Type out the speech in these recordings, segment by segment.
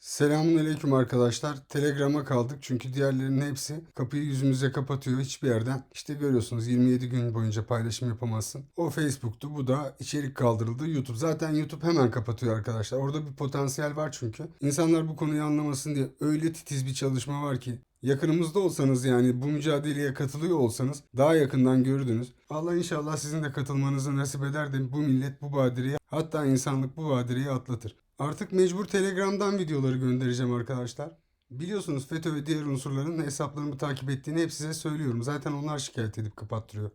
Selamünaleyküm arkadaşlar. Telegram'a kaldık çünkü diğerlerinin hepsi kapıyı yüzümüze kapatıyor hiçbir yerden. İşte görüyorsunuz 27 gün boyunca paylaşım yapamazsın. O Facebook'tu bu da içerik kaldırıldı YouTube. Zaten YouTube hemen kapatıyor arkadaşlar. Orada bir potansiyel var çünkü. İnsanlar bu konuyu anlamasın diye öyle titiz bir çalışma var ki Yakınımızda olsanız yani bu mücadeleye katılıyor olsanız daha yakından gördünüz. Allah inşallah sizin de katılmanızı nasip eder de bu millet bu badireyi hatta insanlık bu badireyi atlatır. Artık mecbur Telegram'dan videoları göndereceğim arkadaşlar. Biliyorsunuz FETÖ ve diğer unsurların hesaplarımı takip ettiğini hep size söylüyorum. Zaten onlar şikayet edip kapattırıyor.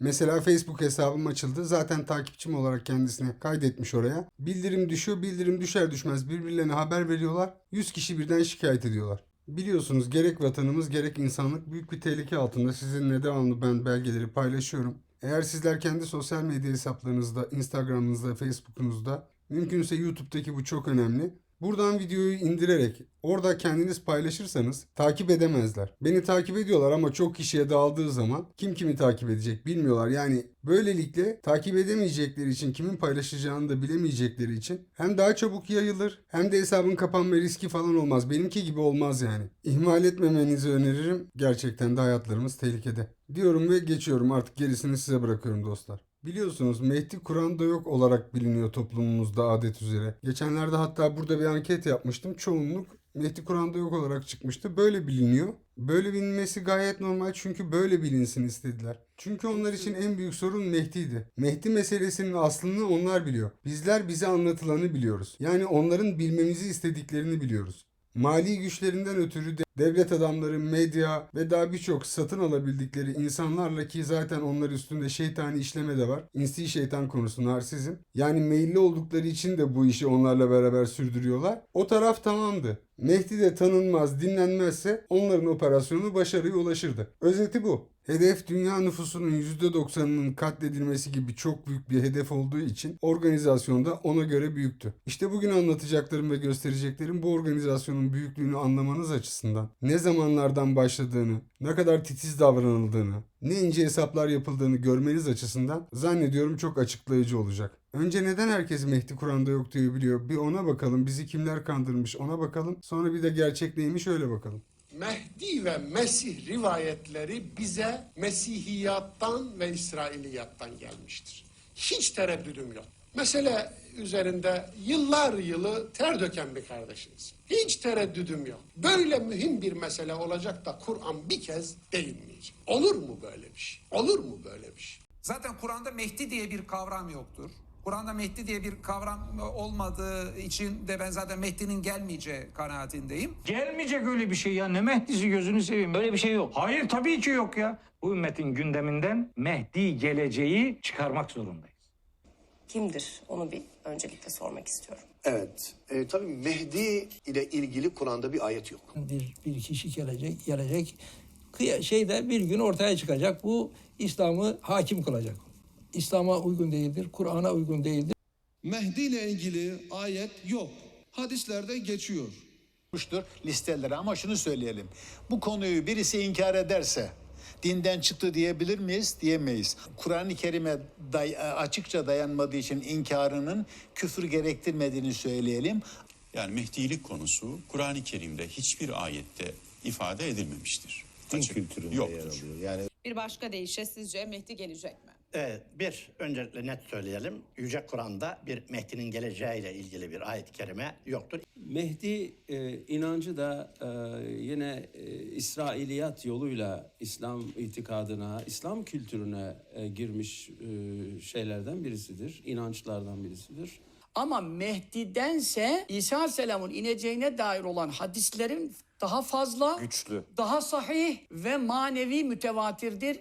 Mesela Facebook hesabım açıldı. Zaten takipçim olarak kendisine kaydetmiş oraya. Bildirim düşüyor. Bildirim düşer düşmez birbirlerine haber veriyorlar. 100 kişi birden şikayet ediyorlar. Biliyorsunuz gerek vatanımız gerek insanlık büyük bir tehlike altında. Sizinle devamlı ben belgeleri paylaşıyorum. Eğer sizler kendi sosyal medya hesaplarınızda, Instagram'ınızda, Facebook'unuzda, mümkünse YouTube'daki bu çok önemli. Buradan videoyu indirerek orada kendiniz paylaşırsanız takip edemezler. Beni takip ediyorlar ama çok kişiye dağıldığı zaman kim kimi takip edecek bilmiyorlar. Yani böylelikle takip edemeyecekleri için kimin paylaşacağını da bilemeyecekleri için hem daha çabuk yayılır hem de hesabın kapanma riski falan olmaz. Benimki gibi olmaz yani. İhmal etmemenizi öneririm. Gerçekten de hayatlarımız tehlikede. Diyorum ve geçiyorum artık gerisini size bırakıyorum dostlar. Biliyorsunuz Mehdi Kur'an'da yok olarak biliniyor toplumumuzda adet üzere. Geçenlerde hatta burada bir anket yapmıştım. Çoğunluk Mehdi Kur'an'da yok olarak çıkmıştı. Böyle biliniyor. Böyle bilinmesi gayet normal çünkü böyle bilinsin istediler. Çünkü onlar için en büyük sorun Mehdi'ydi. Mehdi meselesinin aslını onlar biliyor. Bizler bize anlatılanı biliyoruz. Yani onların bilmemizi istediklerini biliyoruz. Mali güçlerinden ötürü de devlet adamları, medya ve daha birçok satın alabildikleri insanlarla ki zaten onlar üstünde şeytani işleme de var. İnsi şeytan konusu narsizm. Yani meyilli oldukları için de bu işi onlarla beraber sürdürüyorlar. O taraf tamamdı. Mehdi de tanınmaz, dinlenmezse onların operasyonu başarıya ulaşırdı. Özeti bu. Hedef dünya nüfusunun %90'ının katledilmesi gibi çok büyük bir hedef olduğu için organizasyon da ona göre büyüktü. İşte bugün anlatacaklarım ve göstereceklerim bu organizasyonun büyüklüğünü anlamanız açısından ne zamanlardan başladığını, ne kadar titiz davranıldığını, ne ince hesaplar yapıldığını görmeniz açısından zannediyorum çok açıklayıcı olacak. Önce neden herkes Mehdi Kur'an'da yok diye biliyor? Bir ona bakalım. Bizi kimler kandırmış ona bakalım. Sonra bir de gerçek neymiş öyle bakalım. Mehdi ve Mesih rivayetleri bize Mesihiyattan ve İsrailiyattan gelmiştir. Hiç tereddüdüm yok. Mesele üzerinde yıllar yılı ter döken bir kardeşiniz. Hiç tereddüdüm yok. Böyle mühim bir mesele olacak da Kur'an bir kez değinmeyecek. Olur mu böyle bir şey? Olur mu böyle bir şey? Zaten Kur'an'da Mehdi diye bir kavram yoktur. Kur'an'da Mehdi diye bir kavram olmadığı için de ben zaten Mehdi'nin gelmeyeceği kanaatindeyim. Gelmeyecek öyle bir şey ya. Ne Mehdi'si gözünü seveyim. Öyle bir şey yok. Hayır tabii ki yok ya. Bu ümmetin gündeminden Mehdi geleceği çıkarmak zorundayız. kimdir? Onu bir öncelikle sormak istiyorum. Evet. E, tabii Mehdi ile ilgili Kur'an'da bir ayet yok. bir, bir kişi gelecek, gelecek şeyde bir gün ortaya çıkacak. Bu İslam'ı hakim kılacak. İslam'a uygun değildir, Kur'an'a uygun değildir. Mehdi ile ilgili ayet yok. Hadislerde geçiyor. listelere ama şunu söyleyelim. Bu konuyu birisi inkar ederse dinden çıktı diyebilir miyiz? Diyemeyiz. Kur'an-ı Kerim'e day- açıkça dayanmadığı için inkarının küfür gerektirmediğini söyleyelim. Yani Mehdilik konusu Kur'an-ı Kerim'de hiçbir ayette ifade edilmemiştir. Din Açık- kültüründe yoktur. yer alıyor. Yani Bir başka deyişle sizce Mehdi gelecek mi? Evet, bir, öncelikle net söyleyelim. Yüce Kur'an'da bir Mehdi'nin geleceğiyle ilgili bir ayet-i kerime yoktur. Mehdi e, inancı da e, yine e, İsrailiyat yoluyla İslam itikadına, İslam kültürüne e, girmiş e, şeylerden birisidir, inançlardan birisidir. Ama Mehdi'dense İsa Aleyhisselam'ın ineceğine dair olan hadislerin daha fazla, güçlü. daha sahih ve manevi mütevatirdir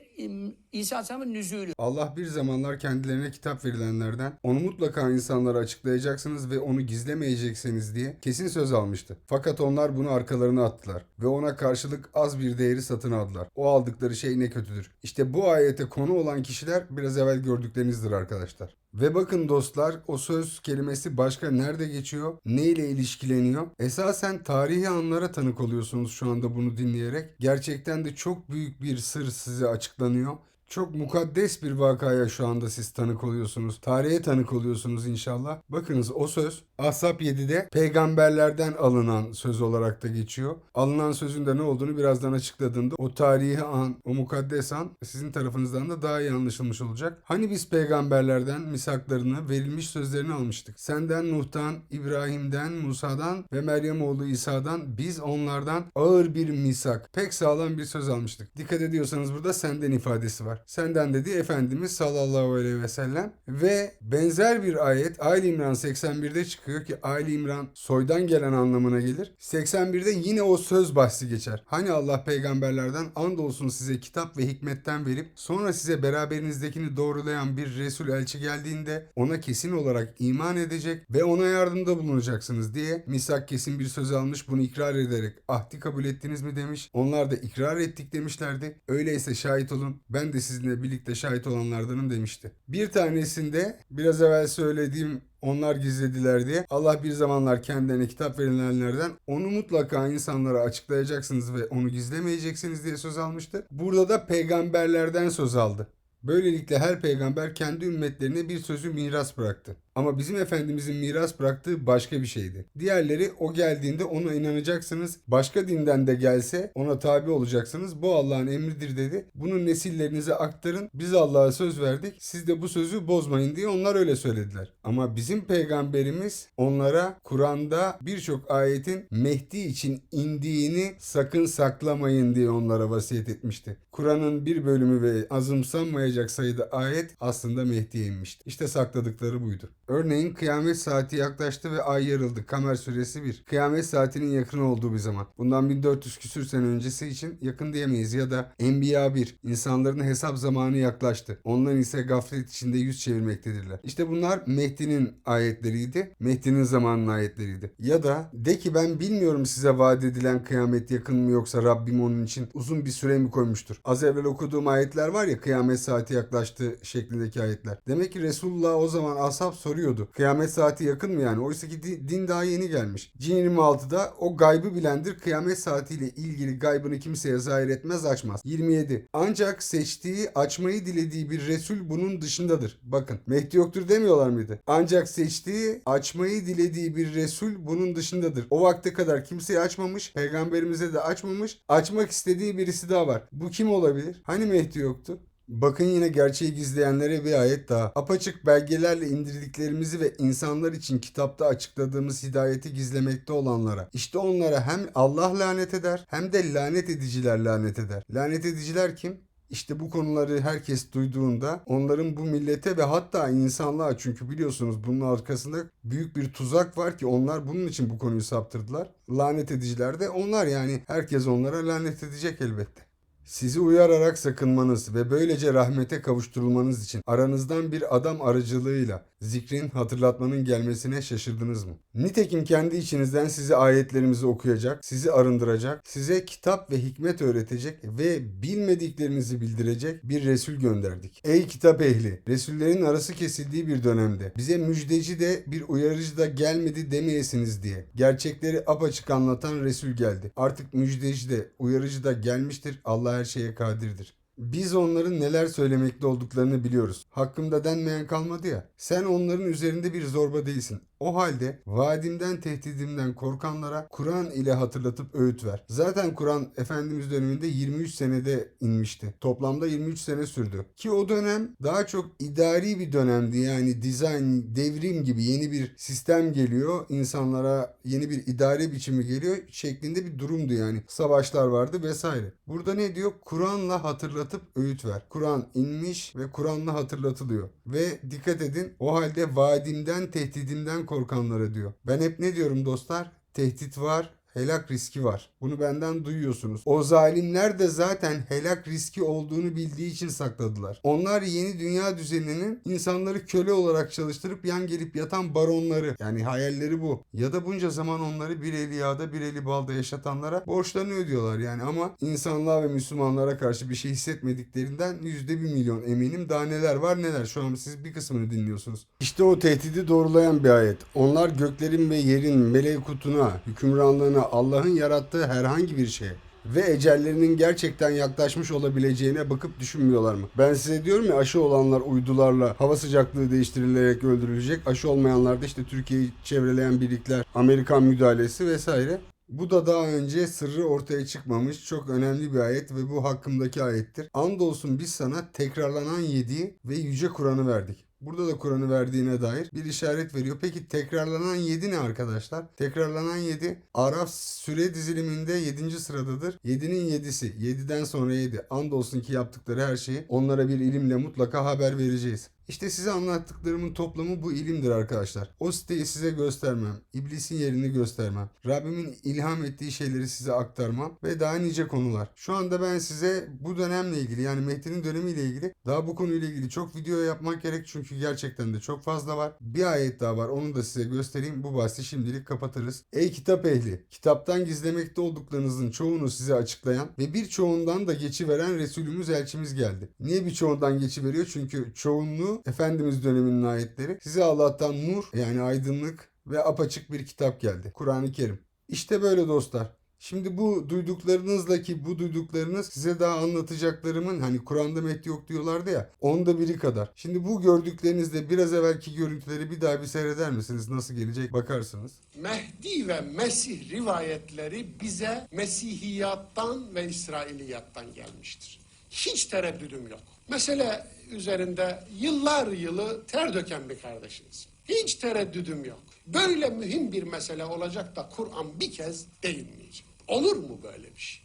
İsa Aleyhisselam'ın nüzulü. Allah bir zamanlar kendilerine kitap verilenlerden onu mutlaka insanlara açıklayacaksınız ve onu gizlemeyeceksiniz diye kesin söz almıştı. Fakat onlar bunu arkalarına attılar ve ona karşılık az bir değeri satın aldılar. O aldıkları şey ne kötüdür. İşte bu ayete konu olan kişiler biraz evvel gördüklerinizdir arkadaşlar. Ve bakın dostlar o söz kelimesi başka nerede geçiyor, ne ile ilişkileniyor? Esasen tarihi anlara tanık oluyorsunuz şu anda bunu dinleyerek. Gerçekten de çok büyük bir sır size açıklanıyor. Çok mukaddes bir vakaya şu anda siz tanık oluyorsunuz. Tarihe tanık oluyorsunuz inşallah. Bakınız o söz Ashab 7'de peygamberlerden alınan söz olarak da geçiyor. Alınan sözün de ne olduğunu birazdan açıkladığımda o tarihi an, o mukaddes an sizin tarafınızdan da daha iyi anlaşılmış olacak. Hani biz peygamberlerden misaklarını, verilmiş sözlerini almıştık. Senden Nuh'tan, İbrahim'den, Musa'dan ve Meryem oğlu İsa'dan biz onlardan ağır bir misak, pek sağlam bir söz almıştık. Dikkat ediyorsanız burada senden ifadesi var. Senden dedi Efendimiz sallallahu aleyhi ve sellem ve benzer bir ayet Ali İmran 81'de çıkıyor ki Ali İmran soydan gelen anlamına gelir. 81'de yine o söz bahsi geçer. Hani Allah peygamberlerden andolsun size kitap ve hikmetten verip sonra size beraberinizdekini doğrulayan bir Resul elçi geldiğinde ona kesin olarak iman edecek ve ona yardımda bulunacaksınız diye misak kesin bir söz almış bunu ikrar ederek ahdi kabul ettiniz mi demiş. Onlar da ikrar ettik demişlerdi. Öyleyse şahit olun ben de sizinle birlikte şahit olanlardanım demişti. Bir tanesinde biraz evvel söylediğim onlar gizlediler diye Allah bir zamanlar kendilerine kitap verilenlerden onu mutlaka insanlara açıklayacaksınız ve onu gizlemeyeceksiniz diye söz almıştı. Burada da peygamberlerden söz aldı. Böylelikle her peygamber kendi ümmetlerine bir sözü miras bıraktı. Ama bizim Efendimizin miras bıraktığı başka bir şeydi. Diğerleri o geldiğinde ona inanacaksınız. Başka dinden de gelse ona tabi olacaksınız. Bu Allah'ın emridir dedi. Bunu nesillerinize aktarın. Biz Allah'a söz verdik. Siz de bu sözü bozmayın diye onlar öyle söylediler. Ama bizim peygamberimiz onlara Kur'an'da birçok ayetin Mehdi için indiğini sakın saklamayın diye onlara vasiyet etmişti. Kur'an'ın bir bölümü ve azımsanmayacak sayıda ayet aslında Mehdi'ye inmişti. İşte sakladıkları buydu. Örneğin kıyamet saati yaklaştı ve ay yarıldı. Kamer suresi 1. Kıyamet saatinin yakın olduğu bir zaman. Bundan 1400 küsür sene öncesi için yakın diyemeyiz. Ya da Enbiya 1. İnsanların hesap zamanı yaklaştı. Onlar ise gaflet içinde yüz çevirmektedirler. İşte bunlar Mehdi'nin ayetleriydi. Mehdi'nin zamanının ayetleriydi. Ya da de ki ben bilmiyorum size vaat edilen kıyamet yakın mı yoksa Rabbim onun için uzun bir süre mi koymuştur? Az evvel okuduğum ayetler var ya kıyamet saati yaklaştı şeklindeki ayetler. Demek ki Resulullah o zaman ashab soruyordu. Kıyamet saati yakın mı yani? Oysa ki di- din daha yeni gelmiş. Cin 26'da o gaybı bilendir. Kıyamet saatiyle ilgili gaybını kimseye zahir etmez açmaz. 27. Ancak seçtiği açmayı dilediği bir Resul bunun dışındadır. Bakın Mehdi yoktur demiyorlar mıydı? Ancak seçtiği açmayı dilediği bir Resul bunun dışındadır. O vakte kadar kimseye açmamış. Peygamberimize de açmamış. Açmak istediği birisi daha var. Bu kim olabilir? Hani Mehdi yoktu? Bakın yine gerçeği gizleyenlere bir ayet daha. Apaçık belgelerle indirdiklerimizi ve insanlar için kitapta açıkladığımız hidayeti gizlemekte olanlara. İşte onlara hem Allah lanet eder hem de lanet ediciler lanet eder. Lanet ediciler kim? İşte bu konuları herkes duyduğunda onların bu millete ve hatta insanlığa çünkü biliyorsunuz bunun arkasında büyük bir tuzak var ki onlar bunun için bu konuyu saptırdılar. Lanet ediciler de onlar yani herkes onlara lanet edecek elbette. Sizi uyararak sakınmanız ve böylece rahmete kavuşturulmanız için aranızdan bir adam aracılığıyla zikrin hatırlatmanın gelmesine şaşırdınız mı? Nitekim kendi içinizden size ayetlerimizi okuyacak, sizi arındıracak, size kitap ve hikmet öğretecek ve bilmediklerinizi bildirecek bir Resul gönderdik. Ey kitap ehli! Resullerin arası kesildiği bir dönemde bize müjdeci de bir uyarıcı da gelmedi demeyesiniz diye. Gerçekleri apaçık anlatan Resul geldi. Artık müjdeci de uyarıcı da gelmiştir. Allah her şeye kadirdir. Biz onların neler söylemekte olduklarını biliyoruz. Hakkımda denmeyen kalmadı ya. Sen onların üzerinde bir zorba değilsin. O halde vaadimden tehdidimden korkanlara Kur'an ile hatırlatıp öğüt ver. Zaten Kur'an Efendimiz döneminde 23 senede inmişti. Toplamda 23 sene sürdü. Ki o dönem daha çok idari bir dönemdi. Yani dizayn, devrim gibi yeni bir sistem geliyor. İnsanlara yeni bir idare biçimi geliyor şeklinde bir durumdu yani. Savaşlar vardı vesaire. Burada ne diyor? Kur'an'la hatırlatıp öğüt ver. Kur'an inmiş ve Kur'an'la hatırlatılıyor. Ve dikkat edin o halde vaadimden tehdidimden korkanlara diyor. Ben hep ne diyorum dostlar? Tehdit var, helak riski var. Bunu benden duyuyorsunuz. O zalimler de zaten helak riski olduğunu bildiği için sakladılar. Onlar yeni dünya düzeninin insanları köle olarak çalıştırıp yan gelip yatan baronları. Yani hayalleri bu. Ya da bunca zaman onları bir eli yağda bir eli balda yaşatanlara borçlarını ödüyorlar yani ama insanlığa ve Müslümanlara karşı bir şey hissetmediklerinden yüzde bir milyon eminim. Daha neler var neler. Şu an siz bir kısmını dinliyorsunuz. İşte o tehdidi doğrulayan bir ayet. Onlar göklerin ve yerin melekutuna, hükümranlığına, Allah'ın yarattığı herhangi bir şeye ve ecellerinin gerçekten yaklaşmış olabileceğine bakıp düşünmüyorlar mı? Ben size diyorum ya aşı olanlar uydularla hava sıcaklığı değiştirilerek öldürülecek. Aşı olmayanlar da işte Türkiye'yi çevreleyen birlikler, Amerikan müdahalesi vesaire. Bu da daha önce sırrı ortaya çıkmamış çok önemli bir ayet ve bu hakkımdaki ayettir. Andolsun biz sana tekrarlanan yedi ve yüce Kur'an'ı verdik. Burada da Kur'an'ı verdiğine dair bir işaret veriyor. Peki tekrarlanan 7 ne arkadaşlar? Tekrarlanan 7 Araf süre diziliminde 7. sıradadır. 7'nin 7'si. 7'den sonra 7. Andolsun ki yaptıkları her şeyi onlara bir ilimle mutlaka haber vereceğiz. İşte size anlattıklarımın toplamı bu ilimdir arkadaşlar. O siteyi size göstermem, iblisin yerini göstermem, Rabbimin ilham ettiği şeyleri size aktarmam ve daha nice konular. Şu anda ben size bu dönemle ilgili yani Mehdi'nin dönemiyle ilgili daha bu konuyla ilgili çok video yapmak gerek çünkü gerçekten de çok fazla var. Bir ayet daha var onu da size göstereyim. Bu bahsi şimdilik kapatırız. Ey kitap ehli! Kitaptan gizlemekte olduklarınızın çoğunu size açıklayan ve birçoğundan da geçiveren Resulümüz elçimiz geldi. Niye birçoğundan geçiveriyor? Çünkü çoğunluğu Efendimiz döneminin ayetleri. Size Allah'tan nur yani aydınlık ve apaçık bir kitap geldi. Kur'an-ı Kerim. İşte böyle dostlar. Şimdi bu duyduklarınızla ki bu duyduklarınız size daha anlatacaklarımın hani Kur'an'da Mehdi yok diyorlardı ya onda biri kadar. Şimdi bu gördüklerinizde biraz evvelki görüntüleri bir daha bir seyreder misiniz? Nasıl gelecek bakarsınız. Mehdi ve Mesih rivayetleri bize Mesihiyattan ve İsrailiyattan gelmiştir. Hiç tereddüdüm yok. Mesele üzerinde yıllar yılı ter döken bir kardeşiniz. Hiç tereddüdüm yok. Böyle mühim bir mesele olacak da Kur'an bir kez değinmeyecek. Olur mu böyle bir şey?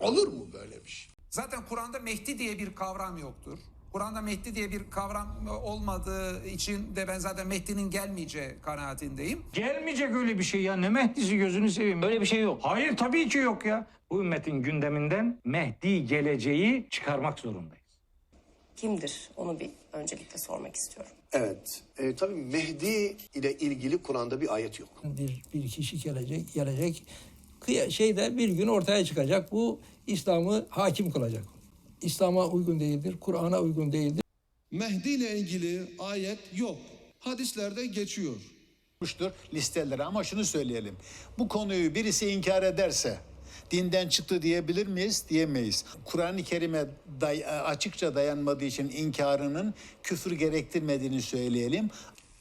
Olur mu böyle bir şey? Zaten Kur'an'da Mehdi diye bir kavram yoktur. Kur'an'da Mehdi diye bir kavram olmadığı için de ben zaten Mehdi'nin gelmeyeceği kanaatindeyim. Gelmeyecek öyle bir şey ya. Ne Mehdi'si gözünü seveyim. Böyle bir şey yok. Hayır tabii ki yok ya. Bu ümmetin gündeminden Mehdi geleceği çıkarmak zorundayız. Kimdir? Onu bir öncelikle sormak istiyorum. Evet. E, tabii Mehdi ile ilgili Kur'an'da bir ayet yok. Bir, bir kişi gelecek, gelecek şeyde bir gün ortaya çıkacak. Bu İslam'ı hakim kılacak. İslam'a uygun değildir, Kur'an'a uygun değildir. Mehdi ile ilgili ayet yok. Hadislerde geçiyor. Listelere ama şunu söyleyelim. Bu konuyu birisi inkar ederse dinden çıktı diyebilir miyiz? Diyemeyiz. Kur'an-ı Kerim'e day- açıkça dayanmadığı için inkarının küfür gerektirmediğini söyleyelim.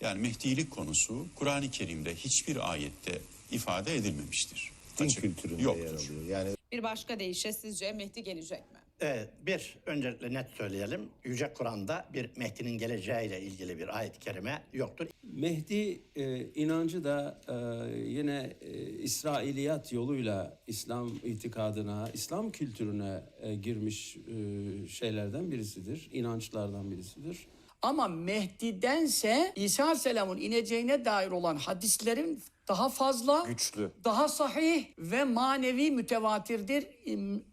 Yani Mehdilik konusu Kur'an-ı Kerim'de hiçbir ayette ifade edilmemiştir. Din Açık- kültüründe yoktur. yer alıyor. Yani Bir başka deyişle sizce Mehdi gelecek mi? Evet, bir, öncelikle net söyleyelim. Yüce Kur'an'da bir Mehdi'nin geleceğiyle ilgili bir ayet-i kerime yoktur. Mehdi e, inancı da e, yine e, İsrailiyat yoluyla İslam itikadına, İslam kültürüne e, girmiş e, şeylerden birisidir, inançlardan birisidir. Ama Mehdi'dense İsa Aleyhisselam'ın ineceğine dair olan hadislerin daha fazla, güçlü. daha sahih ve manevi mütevatirdir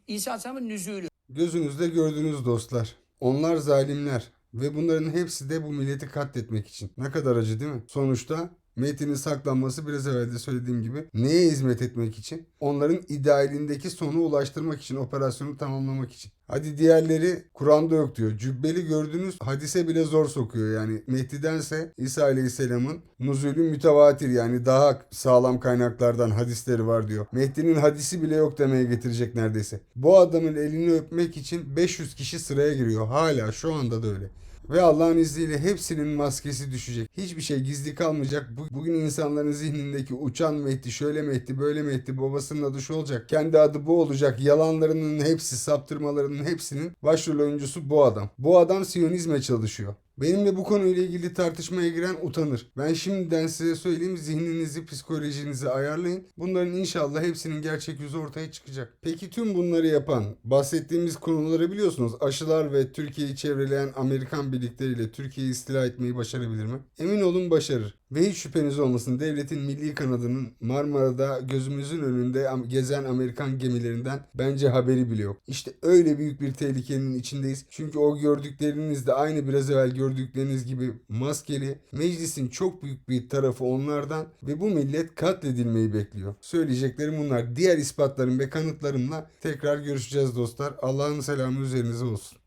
İsa Aleyhisselam'ın nüzulü. Gözünüzde gördüğünüz dostlar. Onlar zalimler ve bunların hepsi de bu milleti katletmek için. Ne kadar acı değil mi? Sonuçta Metin'in saklanması biraz evvel de söylediğim gibi neye hizmet etmek için? Onların idealindeki sonu ulaştırmak için, operasyonu tamamlamak için. Hadi diğerleri Kur'an'da yok diyor. Cübbeli gördüğünüz hadise bile zor sokuyor yani. Mehdi'dense İsa Aleyhisselam'ın nuzulü mütevatir yani daha sağlam kaynaklardan hadisleri var diyor. Mehdi'nin hadisi bile yok demeye getirecek neredeyse. Bu adamın elini öpmek için 500 kişi sıraya giriyor. Hala şu anda da öyle. Ve Allah'ın izniyle hepsinin maskesi düşecek. Hiçbir şey gizli kalmayacak. Bu- Bugün insanların zihnindeki uçan Mehdi, şöyle Mehdi, böyle Mehdi, babasının adı şu olacak, kendi adı bu olacak. Yalanlarının hepsi, saptırmalarının hepsinin başrol oyuncusu bu adam. Bu adam Siyonizme çalışıyor. Benimle bu konuyla ilgili tartışmaya giren utanır. Ben şimdiden size söyleyeyim zihninizi, psikolojinizi ayarlayın. Bunların inşallah hepsinin gerçek yüzü ortaya çıkacak. Peki tüm bunları yapan, bahsettiğimiz konuları biliyorsunuz. Aşılar ve Türkiye'yi çevreleyen Amerikan birlikleriyle Türkiye'yi istila etmeyi başarabilir mi? Emin olun başarır. Ve hiç şüpheniz olmasın devletin milli kanadının Marmara'da gözümüzün önünde gezen Amerikan gemilerinden bence haberi bile yok. İşte öyle büyük bir tehlikenin içindeyiz. Çünkü o gördükleriniz de aynı biraz evvel gördükleriniz gibi maskeli. Meclisin çok büyük bir tarafı onlardan ve bu millet katledilmeyi bekliyor. Söyleyeceklerim bunlar. Diğer ispatlarım ve kanıtlarımla tekrar görüşeceğiz dostlar. Allah'ın selamı üzerinize olsun.